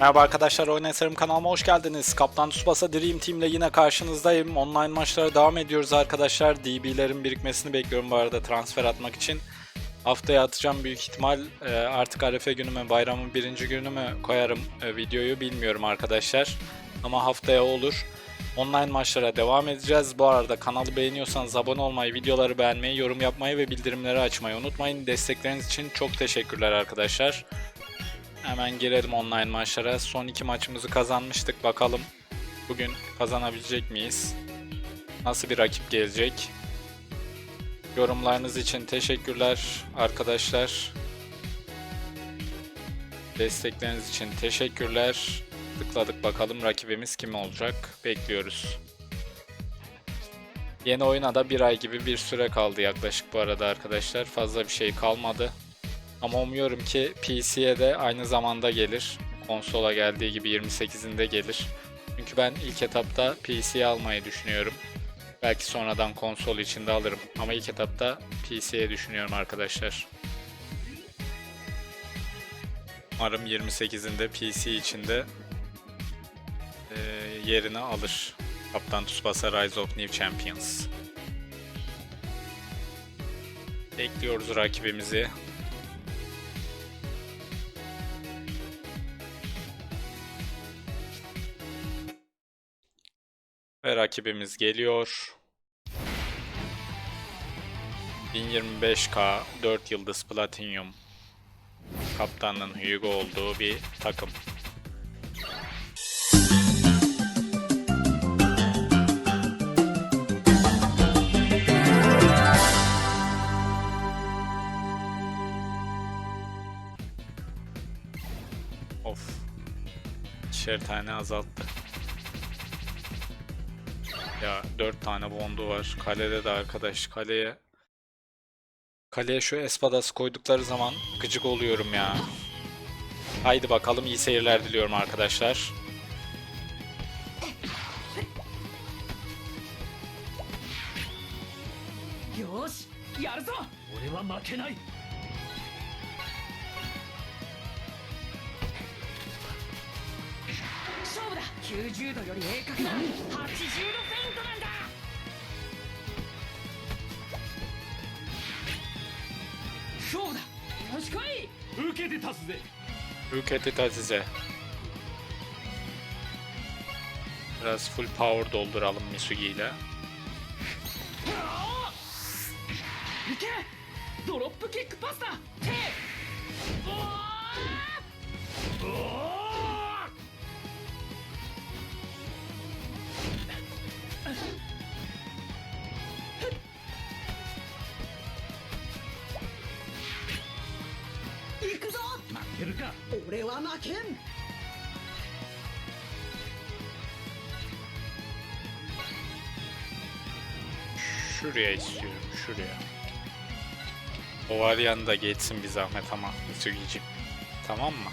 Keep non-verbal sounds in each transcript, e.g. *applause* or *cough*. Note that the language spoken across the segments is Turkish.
Merhaba arkadaşlar, Oyun Eserim kanalıma hoş geldiniz. Kaptan Tsubasa Dream Team ile yine karşınızdayım. Online maçlara devam ediyoruz arkadaşlar. DB'lerin birikmesini bekliyorum bu arada transfer atmak için. Haftaya atacağım büyük ihtimal e, artık Arefe günü mü bayramın birinci günü mü koyarım e, videoyu bilmiyorum arkadaşlar. Ama haftaya olur. Online maçlara devam edeceğiz. Bu arada kanalı beğeniyorsanız abone olmayı, videoları beğenmeyi, yorum yapmayı ve bildirimleri açmayı unutmayın. Destekleriniz için çok teşekkürler arkadaşlar. Hemen girelim online maçlara. Son iki maçımızı kazanmıştık. Bakalım bugün kazanabilecek miyiz? Nasıl bir rakip gelecek? Yorumlarınız için teşekkürler arkadaşlar. Destekleriniz için teşekkürler. Tıkladık bakalım rakibimiz kim olacak? Bekliyoruz. Yeni oyuna da bir ay gibi bir süre kaldı yaklaşık bu arada arkadaşlar. Fazla bir şey kalmadı. Ama umuyorum ki PC'ye de aynı zamanda gelir. Konsola geldiği gibi 28'inde gelir. Çünkü ben ilk etapta PC'ye almayı düşünüyorum. Belki sonradan konsol içinde alırım. Ama ilk etapta PC'ye düşünüyorum arkadaşlar. Umarım 28'inde PC içinde eee, yerini alır. Kaptan Tsubasa Rise of New Champions. Bekliyoruz rakibimizi. Ve rakibimiz geliyor. 1025k 4 yıldız Platinum kaptanın Hugo olduğu bir takım. Of. İkişer tane azalttı. Ya dört tane bondu var. Kalede de arkadaş. Kaleye Kaleye şu espadas koydukları zaman gıcık oluyorum ya. Haydi bakalım iyi seyirler diliyorum arkadaşlar.「よーしやるぞ俺は負けない勝負だ90度より鋭角な80度フェ けて立つぜ Ülketi Tazize. Biraz full power dolduralım Misugi ile. 俺は負けん Şuraya istiyorum, şuraya. O var yanında geçsin bir zahmet ama Misugi'cim. Tamam mı?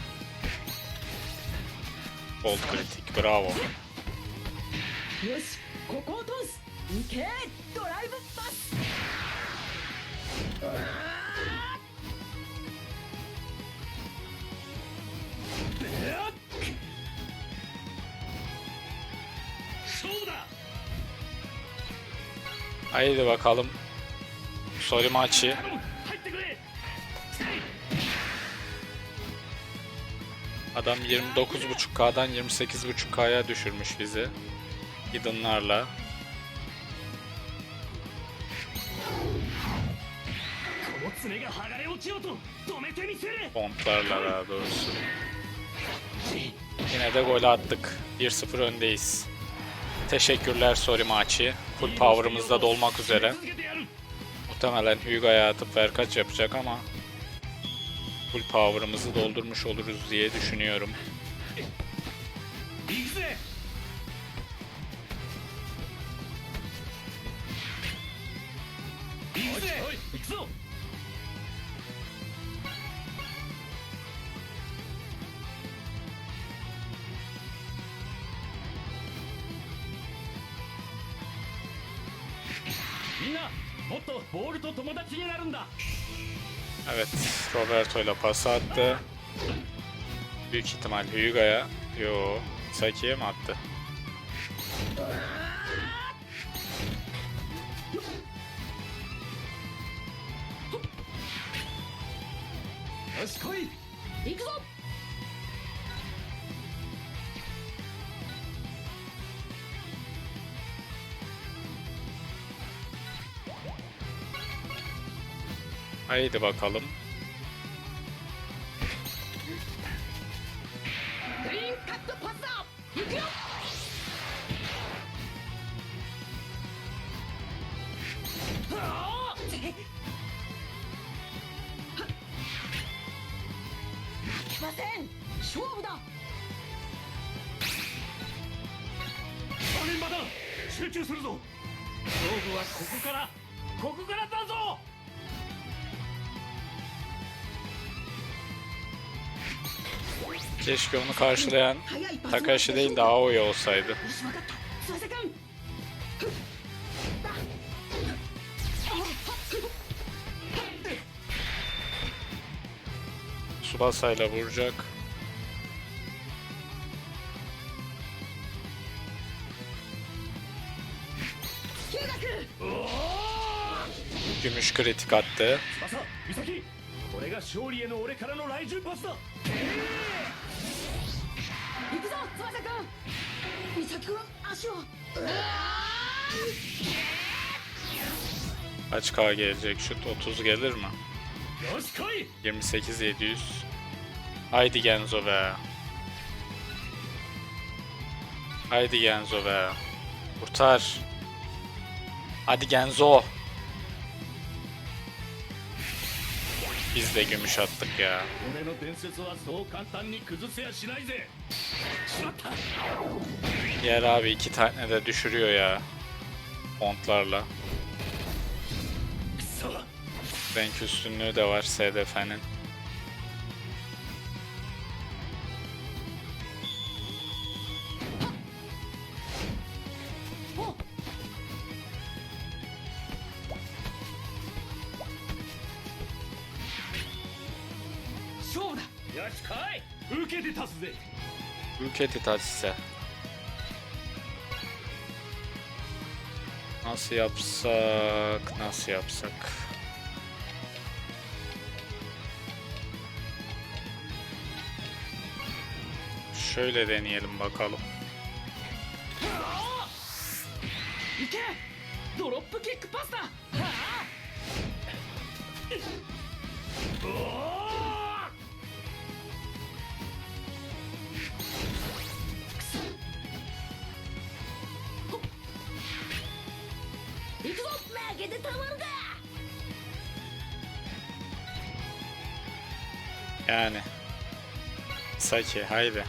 Gold kritik, bravo. よしここを通す行け Haydi bakalım. Sorimachi. Adam 29.5K'dan 28.5K'ya düşürmüş bizi. Hidden'larla. Pontlarla daha doğrusu. Yine de gol attık. 1-0 öndeyiz. Teşekkürler Sorimachi. Full power'ımızda dolmak üzere. Muhtemelen Hugo'ya atıp Verkaç yapacak ama full power'ımızı doldurmuş oluruz diye düşünüyorum. Oy, oy. Evet, Roberto ile pas attı. Büyük ihtimal Hyuga'ya. Yo. Saki'ye mi attı? Haydi bakalım. Keşke onu karşılayan Takashi değil de Aoi olsaydı. Subasa ile vuracak. Gümüş kritik attı. 行くぞ翼くん美咲くん足を Kaç K gelecek şut? 30 gelir mi? よし来い 28 700. Haydi Genzo be. Haydi Genzo be. Kurtar. Hadi Genzo. Biz de gümüş attık ya. Yer abi iki tane de düşürüyor ya. Kontlarla. Renk üstünlüğü de var SDF'nin. Ülke titazisi. Nasıl yapsak? Nasıl yapsak? Şöyle deneyelim bakalım. Saki haydi.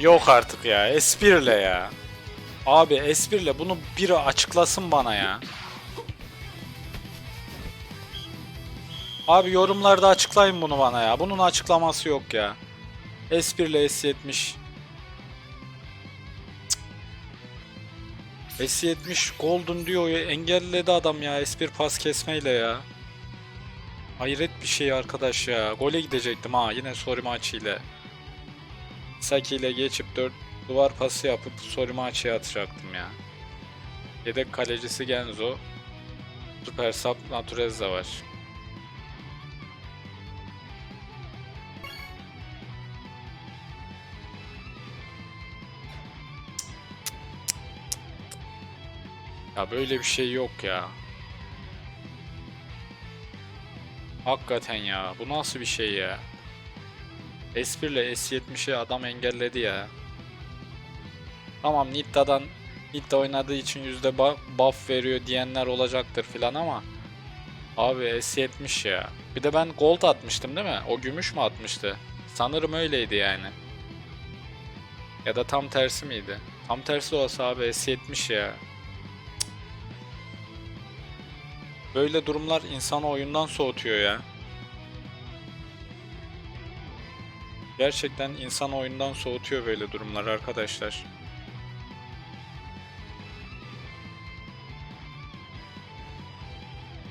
Yok artık ya. Espirle ya. Abi espirle bunu biri açıklasın bana ya. Abi yorumlarda açıklayın bunu bana ya. Bunun açıklaması yok ya. Espirle S70. Cık. S70 Golden diyor ya engelledi adam ya S1 pas kesmeyle ya. Hayret bir şey arkadaş ya. Gole gidecektim ha yine Sorimachi ile. Saki ile geçip 4 duvar pası yapıp Sorimachi'ye atacaktım ya. Yedek kalecisi Genzo. Süper Sub Naturezza var. Ya böyle bir şey yok ya. Hakikaten ya. Bu nasıl bir şey ya? S1 ile S70'i adam engelledi ya. Tamam Nitta'dan Nitta oynadığı için yüzde buff veriyor diyenler olacaktır filan ama Abi S70 ya. Bir de ben gold atmıştım değil mi? O gümüş mü atmıştı? Sanırım öyleydi yani. Ya da tam tersi miydi? Tam tersi olsa abi S70 ya. Böyle durumlar insanı oyundan soğutuyor ya. Gerçekten insan oyundan soğutuyor böyle durumlar arkadaşlar.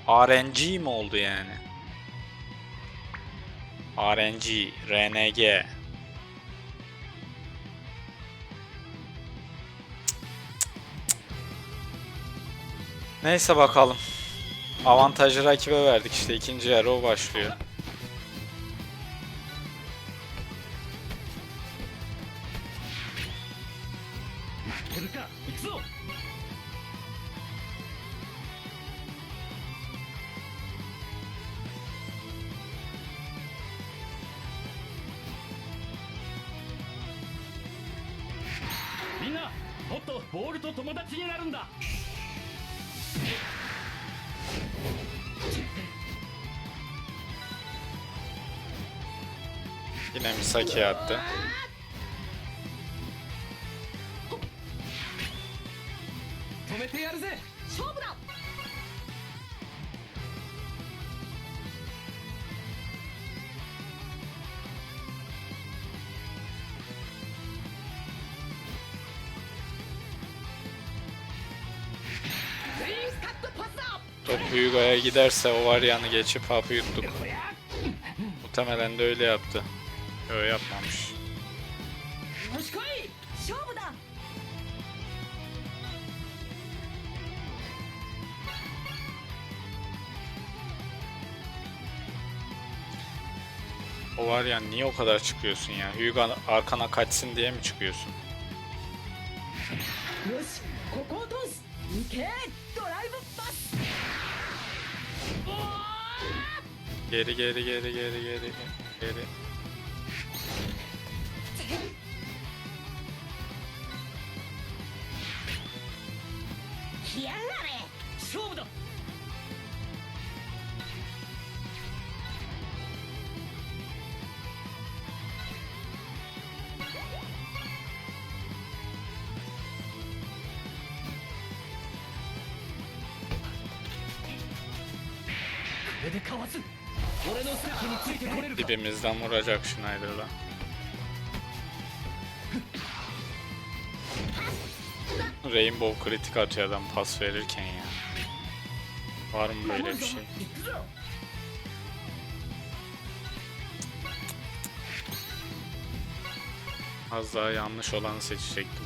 RNG mi oldu yani? RNG, RNG. Neyse bakalım Avantajı rakibe verdik işte ikinci yarı o başlıyor. てるか行くぞ みんなもっとボールと友達になるんだ Yine Misaki attı. Top Hugo'ya giderse o varyanı geçip hapı yuttuk. Muhtemelen de öyle yaptı. Öyle yapmamış. O var ya niye o kadar çıkıyorsun ya? Hyuga arkana kaçsın diye mi çıkıyorsun? Geri geri geri geri geri geri. Dibimizden vuracak Schneider'la. Rainbow kritik atıyor adam pas verirken ya. Var mı böyle bir şey? Az daha yanlış olanı seçecektim.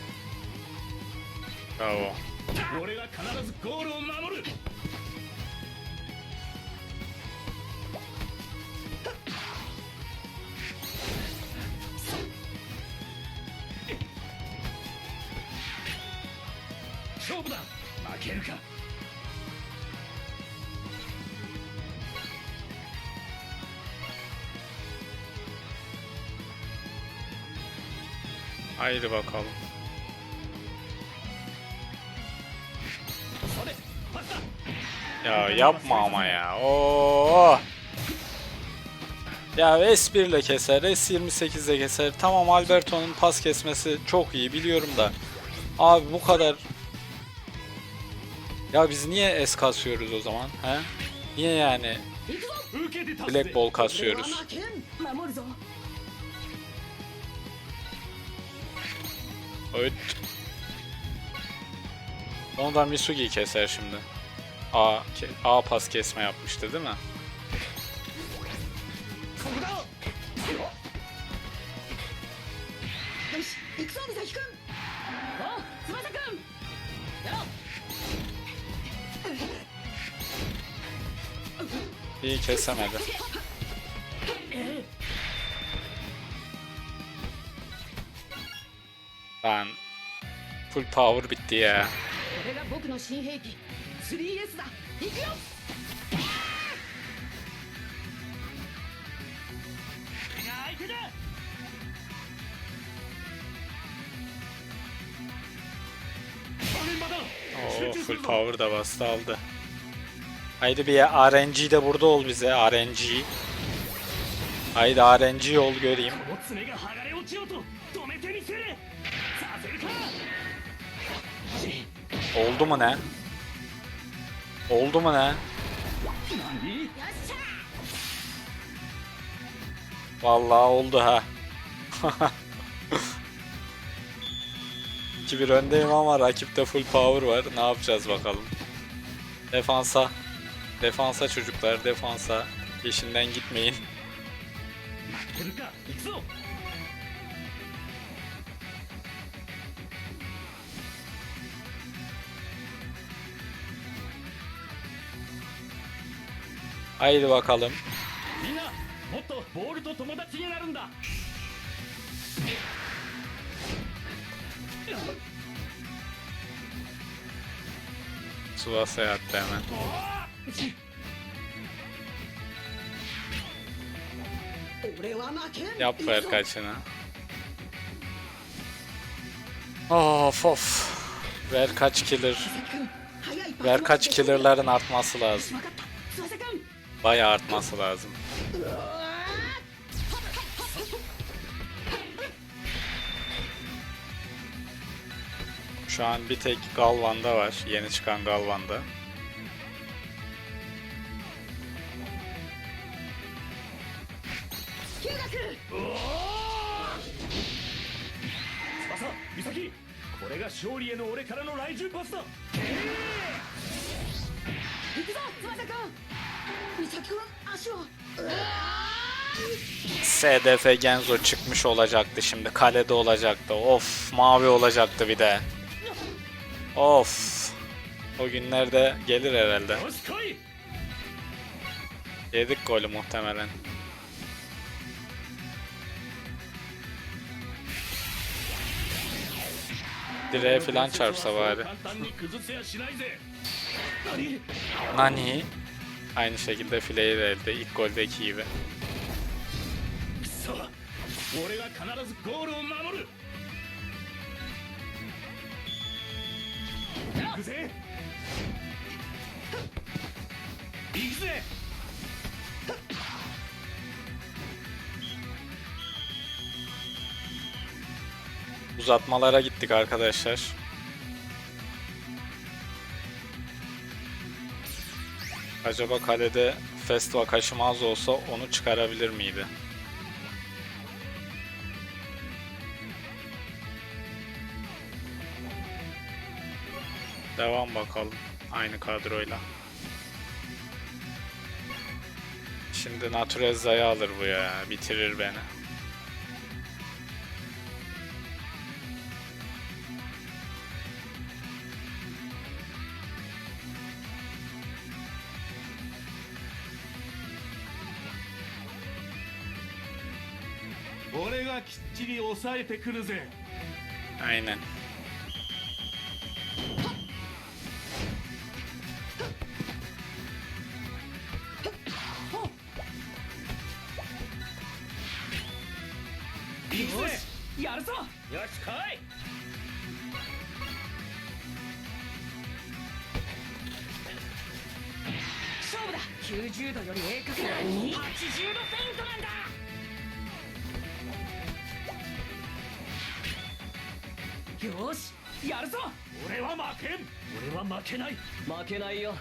俺が必ずゴールを守る。勝負だ。負けるか。Haydi bakalım. そ Ya yapma ama ya. Oo. Ya S1 ile keser, S28 ile keser. Tamam Alberto'nun pas kesmesi çok iyi biliyorum da. Abi bu kadar ya biz niye S kasıyoruz o zaman? He? Niye yani? Black Ball kasıyoruz. Evet. Onu da Misugi keser şimdi. A, A pas kesme yapmıştı değil mi? İyi kesemedi. Ben full power bitti ya. これが僕の新兵器 3S だ行くよ 相手だ 場面場だ Oo full power da bastı aldı. Haydi bir RNG de burada ol bize RNG. Haydi RNG ol göreyim. この爪が剥がれ落ちようと止めてみせるさせるか Oldu mu ne? Oldu mu ne? 何 Vallahi oldu ha. *laughs* 2-1 öndeyim ama rakipte full power var. Ne yapacağız bakalım. Defansa. Defansa çocuklar defansa. Peşinden gitmeyin. んだ Tsubasa yattı hemen. Yap ver kaçını. Of of. Ver kaç killer. Ver kaç killer'ların artması lazım. Bayağı artması lazım. Şu an bir tek Galvan'da var. Yeni çıkan Galvan'da. SDF Genzo çıkmış olacaktı şimdi. Kalede olacaktı. Of mavi olacaktı bir de. Of. O günlerde gelir herhalde. Yedik golü muhtemelen. Direğe falan çarpsa bari. Nani? Aynı şekilde fileyi verdi ilk goldeki gibi. Uzatmalara gittik arkadaşlar. Acaba kalede Festival Kaşımaz olsa onu çıkarabilir miydi? Devam bakalım aynı kadroyla. Şimdi Natureza'yı alır bu ya, bitirir beni.「がきっちり抑えてくるぜ Aynen.!」よしやるぞ。俺は負けん。俺は負けない。負けないよ。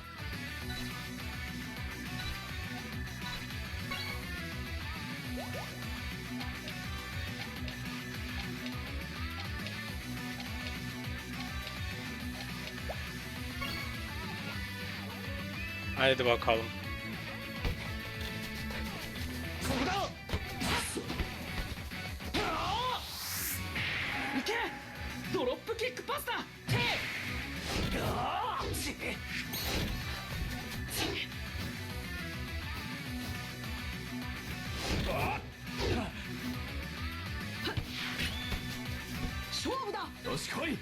Haydi bakalım. こよし来い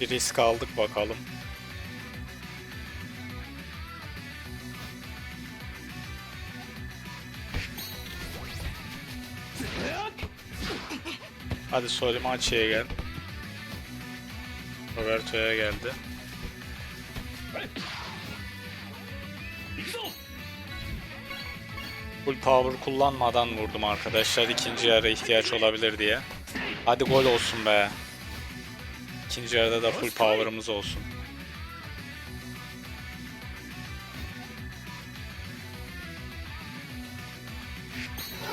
Bir risk aldık bakalım. Hadi Solimachi'ye gel. Roberto'ya geldi. full power kullanmadan vurdum arkadaşlar ikinci yarı ihtiyaç olabilir diye. Hadi gol olsun be. İkinci yarıda da full power'ımız olsun.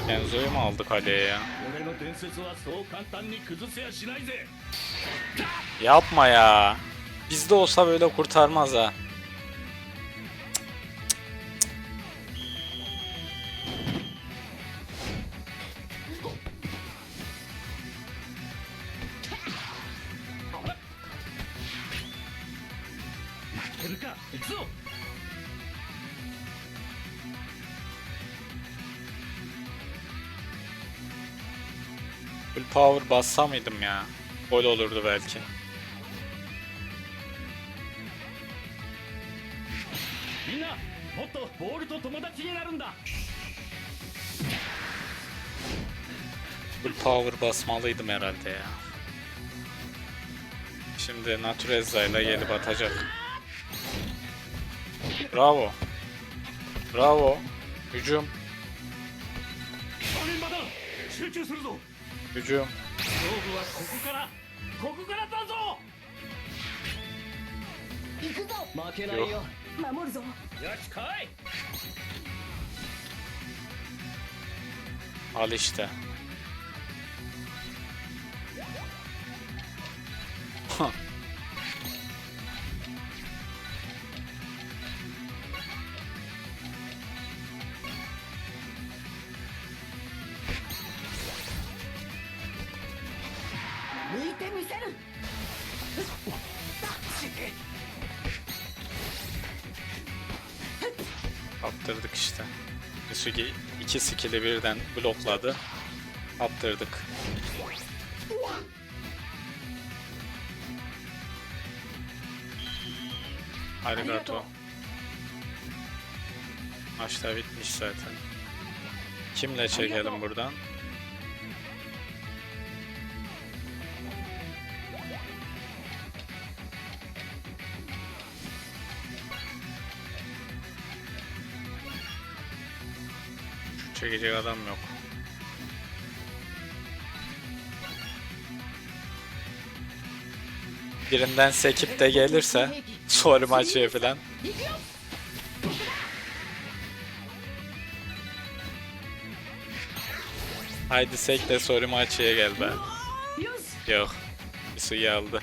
Enzo'yu mu aldı kaleye ya? Yapma ya. Bizde olsa böyle kurtarmaz ha. power bassa mıydım ya? Gol olurdu belki. Full power basmalıydım herhalde ya. Şimdi Natureza ile yeli batacak. Bravo. Bravo. Hücum. Gücüm. Yok. Al işte. Huh. 抜いてみせる Kaptırdık işte. Misugi iki skill'i birden blokladı. Kaptırdık. Arigato. Maç da bitmiş zaten. Kimle çekelim buradan? çekecek adam yok. Birinden sekip de gelirse soru maçı falan. Haydi sek de soru maçıya gel be. Yok. Bir suyu aldı.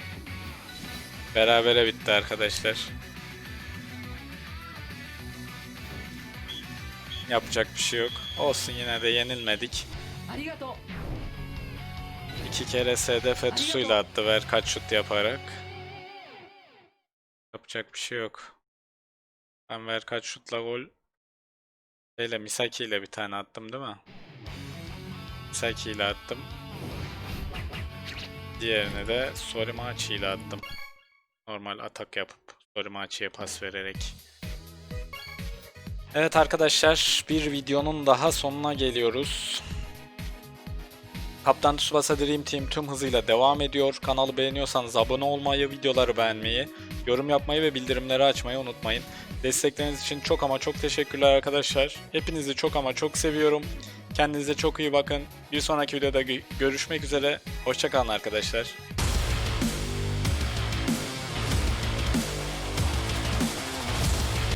Berabere bitti arkadaşlar. Yapacak bir şey yok. Olsun yine de yenilmedik. İki kere SF tuşuyla attı ver kaç şut yaparak. Yapacak bir şey yok. Ben ver kaç şutla gol. Şeyle Misaki ile bir tane attım değil mi? Misaki ile attım. Diğerini de Sorimachi ile attım. Normal atak yapıp Sorimachi'ye pas vererek. Evet arkadaşlar bir videonun daha sonuna geliyoruz. Kaptan Tsubasa Dream Team tüm hızıyla devam ediyor. Kanalı beğeniyorsanız abone olmayı, videoları beğenmeyi, yorum yapmayı ve bildirimleri açmayı unutmayın. Destekleriniz için çok ama çok teşekkürler arkadaşlar. Hepinizi çok ama çok seviyorum. Kendinize çok iyi bakın. Bir sonraki videoda gö- görüşmek üzere. Hoşçakalın arkadaşlar.